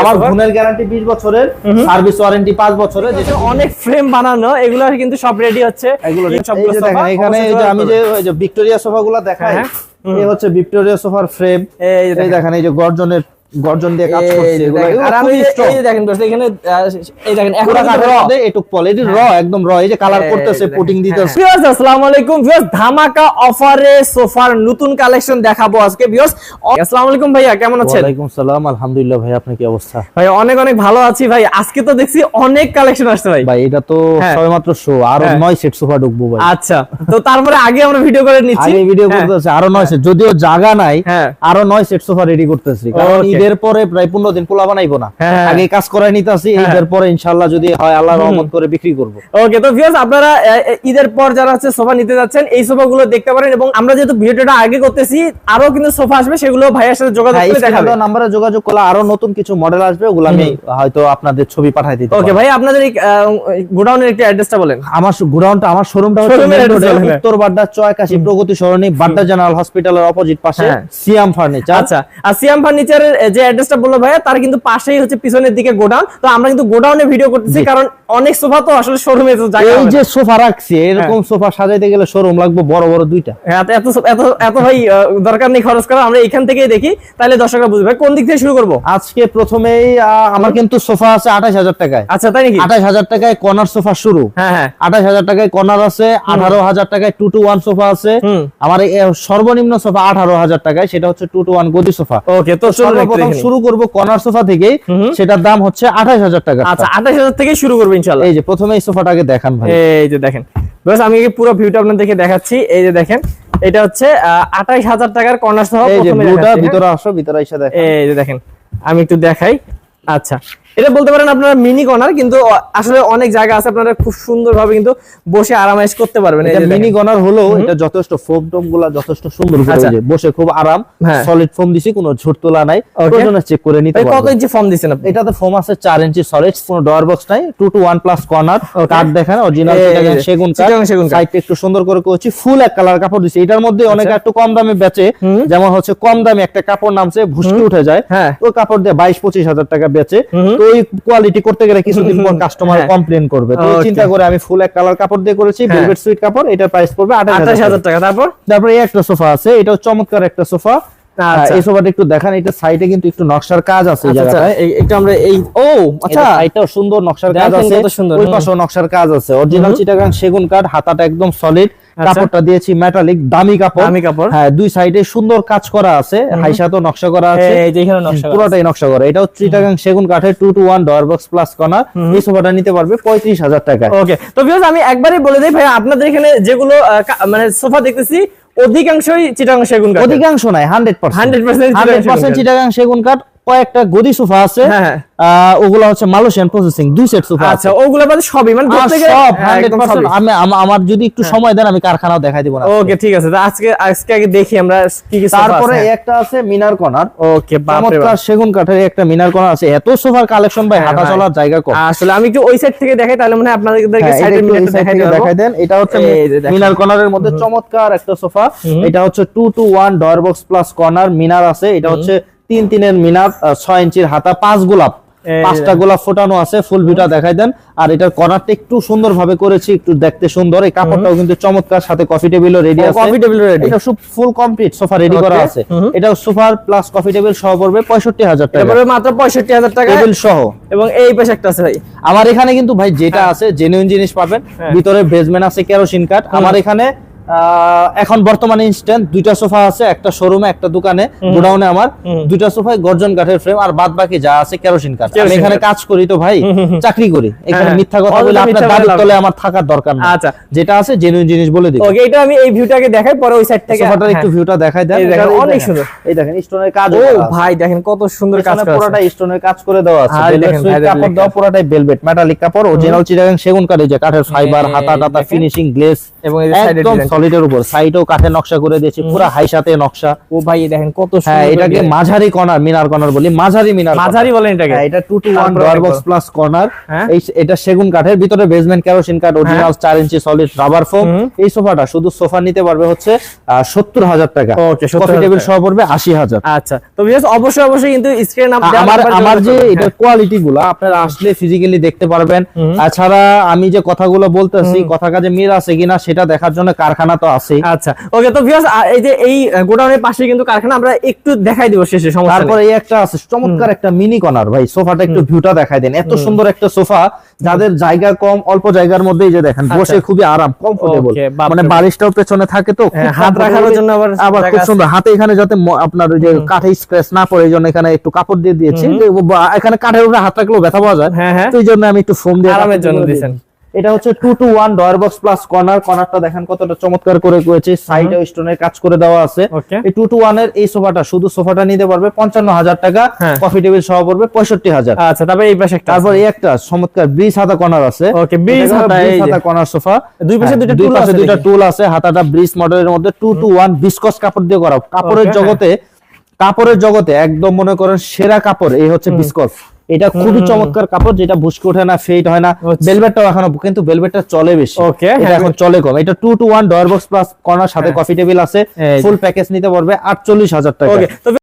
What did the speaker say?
আমার? গুণের গ্যারান্টি 20 বছরের সার্ভিস ওয়ারেন্টি 5 বছরের যেটা অনেক ফ্রেম বানানো এগুলো কিন্তু সব রেডি হচ্ছে। এগুলো এই সবগুলো সোফা এখানে এই যে আমি যে ওই যে ভিক্টোরিয়া সোফাগুলো দেখাই হ্যাঁ, এই হচ্ছে ভিক্টোরিয়া সোফার ফ্রেম এই দেখেন এই যে গর্জনের গর্জন দিয়ে কাজ করছে এগুলো আর আমি। এই দেখেন দোস্ত, এখানে এই দেখেন পুরা এটুক পল এটি র একদম র এই যে কালার করতেছে পুটিং দিতেছে। ভিউয়ার্স আসসালামু আলাইকুম। ভিউয়ার্স ধামাকা অফারে সোফার নতুন কালেকশন দেখাবো আজকে ভিউয়ার্স আসসালামু আলাইকুম ভাইয়া কেমন আছেন? সালাম আলহামদুলিল্লাহ ভাই আপনি কি অবস্থা? ভাই অনেক অনেক ভালো আছি ভাই। আজকে তো দেখছি অনেক কালেকশন আসছে ভাই। ভাই এটা তো হ্যাঁ। সবেমাত্র শো আরও হ্যাঁ। নয় সেট সোফা ঢুকবো ভাই। আচ্ছা তো তারপরে আগে আমরা ভিডিও করে নিচ্ছি। আগে ভিডিও হ্যাঁ। করতেছে আরও নয় সেট যদিও জায়গা নাই হ্যাঁ। আরও নয় সেট সোফা রেডি করতেছি। কারণ. ঈদের পরে প্রায় পনেরো দিন পোলা বানাইবো না। হ্যাঁ। আগে কাজ করাই নিতেছি হ্যাঁ। ঈদের পরে ইনশাল্লাহ যদি হয় আল্লাহ রহমত করে বিক্রি করব। ওকে তো ভিউয়ার্স আপনারা ঈদের পর যারা হচ্ছে সোফা নিতে যাচ্ছেন এই সোফাগুলো দেখতে পারেন এবং আমরা যেহেতু ভিডিওটা আগে করতেছি আরও কিন্তু সোফা আসবে সেগুলো ভাইয়ের সাথে যোগাযোগ হ্যাঁ, করে দেখাবে। নাম্বারে যোগাযোগ করলে আরও নতুন কিছু মডেল আসবে ওগুলো আমি হয়তো আপনাদের ছবি পাঠাই দিতে ওকে ভাই আপনাদের এই গোডাউনের একটু অ্যাড্রেসটা বলেন। আমার গোডাউনটা আমার শোরুমটা হচ্ছে হ্যাঁ। উত্তর বাড্ডা চয়কাশি প্রগতি সরণি বাড্ডা জেনারেল হসপিটালের অপোজিট পাশে হ্যাঁ। সিয়াম ফার্নিচার। আচ্ছা আর সিয়াম ফার্নিচারের যে অ্যাড্রেসটা বলল ভাইয়া তার কিন্তু পাশেই হচ্ছে পিছনের দিকে গোডাউন। তো আমরা কিন্তু গোডাউনে ভিডিও করতেছি কারণ অনেক সোফা তো আসলে শোরুমে তো জায়গা এই যে সোফা রাখছি এরকম সোফা সাজাইতে গেলে শোরুম লাগবে বড় বড় দুইটা। হ্যাঁ, এত এত এত ভাই দরকার নেই খরচ করা। আমরা এখান থেকেই দেখি তাহলে দর্শকরা বুঝবে। কোন দিক থেকে শুরু করব? আজকে প্রথমেই আমার কিন্তু সোফা আছে আঠাশ হাজার টাকায়। আচ্ছা তাই নাকি? আঠাশ হাজার টাকায় কর্নার সোফা শুরু। হ্যাঁ হ্যাঁ। আঠাশ হাজার টাকায় কর্নার আছে আঠারো হাজার টাকায় টু টু ওয়ান সোফা আছে। আমার সর্বনিম্ন সোফা আঠারো হাজার টাকায় সেটা হচ্ছে টু টু ওয়ান গদি সোফা। ওকে তো একটু সর্বপ্রথম শুরু করব কর্নার সোফা হুম। সেটার দাম হচ্ছে আঠাশ হাজার টাকা আচ্ছা আঠাশ হাজার থেকে শুরু করব ইনশাল্লাহ এই যে প্রথমে এই সোফাটাকে দেখান ভাই। এই যে দেখেন। বস আমি এই পুরো ভিউটা আপনাদেরকে দেখাচ্ছি। এই যে দেখেন এটা হচ্ছে আঠাইশ হাজার টাকার কর্নার সহ এই যে প্রথমে দেখাচ্ছি, হ্যাঁ? ভিতরে আসো ভিতরে এসে দেখেন। এই যে দেখেন আমি একটু দেখাই। আচ্ছা এটা বলতে পারেন আপনারা মিনি কর্নার কিন্তু আসলে অনেক জায়গা আছে আপনারা খুব সুন্দরভাবে কিন্তু বসে আরামাইজ করতে পারবেন। এই এটা মিনি। গনার হলো এটা যথেষ্ট ফোম টোমগুলা যথেষ্ট সুন্দর করে আচ্ছা। বসে খুব আরাম হ্যাঁ। সলিড ফোম দিছি কোনো ঝুট তোলা নাই. প্রয়োজনে চেক করে নিতে ভাই, কত ইঞ্চি ফর্ম দিচ্ছেন আপনি? এটাতে ফোম আছে 4 ইঞ্চি সলিড কোনো ডোর বক্স নাই 2 টু 1 প্লাস কর্নার কাট দেখেন অরিজিনাল সেগুন কাঠ। সাইডটা একটু সুন্দর করে করেছি ফুল এক কালার কাপড় দিছি। এটার মধ্যে অনেক একটু কম দামে বেচে যেমন হচ্ছে কম দামে একটা কাপড় নামছে ভুসকি উঠে যায়। হ্যাঁ। ওই কাপড় দিয়ে 22 25 হাজার টাকা বেচে। তো ওই কোয়ালিটি করতে গেলে কিছুদিন পর কাস্টমার হ্যাঁ। কমপ্লেন করবে। তো চিন্তা করে আমি ফুল এক কালার কাপড় দিয়ে করেছি হ্যাঁ। ভেলভেট সুইট কাপড় এটার প্রাইস পড়বে 28000 আঠাশ টাকা। তারপর? তারপরে এই একটা সোফা আছে এটাও চমৎকার একটা সোফা আচ্ছা। এই সোফাটা একটু দেখান এটা সাইডে কিন্তু একটু নকশার কাজ আছে আচ্ছা, আচ্ছা, একটু আমরা এই ও আচ্ছা। এটা সুন্দর নকশার কাজ আছে সুন্দর, ওই পাশেও নকশার কাজ আছে। অরিজিনাল চিটাগাং সেগুন কাঠ হাতাটা একদম সলিড কাপড়টা দিয়েছি মেটালিক দামি কাপড়। দামি কাপড়। হ্যাঁ দুই সাইডে সুন্দর কাজ করা আছে। হাইসাতো নকশা করা আছে। এই যে এখানে নকশা পুরোটাই নকশা করা। এটা হচ্ছে চিটাগাং সেগুন কাঠের two two one door box plus corner এই সোফাটা নিতে পারবে পঁয়ত্রিশ হাজার টাকায় ওকে তো ভিউয়ার্স আমি একবারই বলে দেই ভাই আপনাদের এখানে যেগুলো মানে সোফা দেখতেছি অধিকাংশই চিটাগাং সেগুন কাঠের। অধিকাংশ নাই হান্ড্রেড 100% হান্ড্রেড চিটাগাং সেগুন কাঠ। কয়েকটা গদি সোফা আছে হ্যাঁ, হ্যাঁ। ওগুলো হচ্ছে মালয়েশিয়ান প্রসেসিং দুই সেট সোফা আচ্ছা ওগুলো বাদে সবই মানে সব হ্যাঁ, 100% আমি আমার যদি একটু সময় দেন আমি কারখানাও দেখাই দিব না ওকে ঠিক আছে। আজকে আজকে আগে দেখি আমরা কি কি সোফা তারপরে একটা আছে মিনার কর্নার। ওকে বাপ। সেগুন কাঠের একটা মিনার কর্নার আছে। এত সোফার কালেকশন ভাই হাঁটা চলার জায়গা কম আসলে আমি একটু ওই সাইড থেকে দেখাই তাহলে মনে হয় আপনাদেরকে হ্যাঁ, সাইডের মিনারটা দেখাই থেকে দেখাই দেন। এটা হচ্ছে মিনার কর্নারের মধ্যে চমৎকার একটা সোফা। এটা হচ্ছে two two one door box plus corner মিনার আছে। এটা হচ্ছে তিন তিনের মিনার ছয় ইঞ্চির হাতা পাঁচ গোলাপ। পাঁচটা গোলাপ ফোটানো আছে ফুল ভিউটা দেখাই দেন। আর এটার কর্নারটা একটু সুন্দর ভাবে করেছি একটু দেখতে সুন্দর। এই কাপড়টাও কিন্তু চমৎকার সাথে কফি টেবিলও রেডি আছে। table ও ready। এটা সব ফুল কমপ্লিট সোফা রেডি করা আছে। এটা সোফার প্লাস কফি টেবিল সহ পড়বে পঁয়ষট্টি হাজার টাকা। তারপরে মাত্র পঁয়ষট্টি হাজার টাকা। টেবিল সহ। এবং এই পাশে একটা আছে ভাই। আমার এখানে কিন্তু ভাই যেটা আছে জেনুইন জিনিস পাবেন। হ্যাঁ। ভিতরে বেসমেন্ট আছে কেরোসিন কাঠ আমার এখানে এখন বর্তমানে ইনস্ট্যান্ট দুইটা সোফা আছে একটা শোরুমে একটা দোকানে গোডাউনে আমার। দুইটা সোফায় গর্জন কাঠের ফ্রেম আর বাদ বাকি যা আছে কেরোসিন কাঠ। আমি এখানে কাজ করি তো ভাই চাকরি করি। এখানে হ্যাঁ। মিথ্যা কথা বলে আপনার লাভ তলে আমার থাকার দরকার নেই। আচ্ছা। যেটা আছে জেনুইন জিনিস বলে দিই। ওকে এটা আমি এই ভিউটাকে দেখাই পরে ওই সাইড থেকে সোফাটার একটু হ্যাঁ। ভিউটা দেখাই দেন। এই অনেক সুন্দর। এই দেখেন স্টোনের কাজ ও ভাই দেখেন কত সুন্দর কাজ করা পুরোটা স্টোনের কাজ করে দেওয়া আছে। দেখেন ভাইদের কাপড় দেওয়া পুরোটাই ভেলভেট মেটালিক কাপড় অরিজিনাল চিটাগাং সেগুন কাঠ এই যে কাঠের ফাইবার হাতা টাতা ফিনিশিং গ্লেস এবং এই ডিজাইনটা সলিডের উপর। সাইডেও কাঠের নকশা করে দিয়েছি পুরো হাই সাথে নকশা। ও ভাই দেখেন কত হ্যাঁ এটাকে মাঝারি কর্নার মিনার কর্নার বলি মাঝারি মিনার মাঝারি বলেন এটাকে। হ্যাঁ, এটা two two one door box plus corner. হ্যাঁ। এই এটা সেগুন কাঠের ভিতরে বেসমেন্ট কেরোসিন কাঠ অরিজিনাল চার ইঞ্চি সলিড রাবার ফোম এই সোফাটা শুধু সোফা নিতে পারবে হচ্ছে সত্তর হাজার টাকা। Okay, 70,000 কফি টেবিল সহ পড়বে আশি হাজার। আচ্ছা তো ভিউয়ার্স অবশ্যই অবশ্যই কিন্তু স্ক্রিন আপ আমার আমার যে এটা কোয়ালিটি গুলো আপনারা আসলে ফিজিক্যালি দেখতে পারবেন। তাছাড়া আমি যে কথাগুলো বলতেছি কথা কাজে মিল আছে কিনা সেটা দেখার জন্য কারখানা তো আছেই। আচ্ছা ওকে তো ভিউয়ার্স এই যে এই গোডাউনের পাশে কিন্তু কারখানা আমরা একটু দেখাই দিব শেষে সমস্যা। তারপরে এই একটা আছে চমৎকার একটা মিনি কর্নার ভাই সোফাটা একটু ভিউটা দেখাই দেন। এত সুন্দর একটা সোফা যাদের জায়গা কম অল্প জায়গার মধ্যেই যে দেখেন বসে খুবই আরাম কমফোর্টেবল মানে বালিশটাও পেছনে থাকে তো হ্যাঁ, হাত রাখার জন্য আবার আবার খুব সুন্দর হাতে এখানে যাতে আপনার ওই যে কাঠে স্ক্র্যাচ না পড়ে এই জন্য এখানে একটু কাপড় দিয়ে দিয়েছি। এখানে কাঠের উপরে হাত রাখলেও ব্যথা পাওয়া যায়। হ্যাঁ হ্যাঁ। তো এই জন্য আমি একটু ফোম দিয়ে আরামের জন্য দিয়েছেন। এটা হচ্ছে two two one drawer box plus corner কর্নারটা দেখেন কতটা চমৎকার করে করেছে। সাইডে স্টোনের কাজ করে দেওয়া আছে। এই টু টু ওয়ানের এই সোফাটা শুধু সোফাটা নিতে পারবে পঞ্চান্ন হাজার টাকা। হ্যাঁ। কফি টেবিল সহ পড়বে পঁয়ষট্টি হাজার। আচ্ছা তারপরে এই পাশে একটা তারপর এই একটা চমৎকার ব্রিজ হাতা কর্নার আছে। Okay, bridge হাতা, কর্নার সোফা। দুই পাশে দুইটা দুই tool পাশে আছে দুইটা। টুল আছে। হাতাটা ব্রিজ মডেলের মধ্যে টু টু ওয়ান বিসকস কাপড় দিয়ে করা। কাপড়ের জগতে কাপড়ের জগতে একদম মনে করেন সেরা কাপড় এই হচ্ছে বিসকস এটা খুবই চমৎকার কাপড় যেটা বুসকে ওঠে না ফেট হয় না। আচ্ছা। বেলভেটটাও এখনও কিন্তু বেলভেটটা চলে বেশি। ওকে এটা হ্যাঁ। এখন চলে কম। এটা two two one drawer box plus corner সাথে হ্যাঁ। কফি টেবিল আছে। ফুল প্যাকেজ নিতে পারবে আটচল্লিশ হাজার টাকা।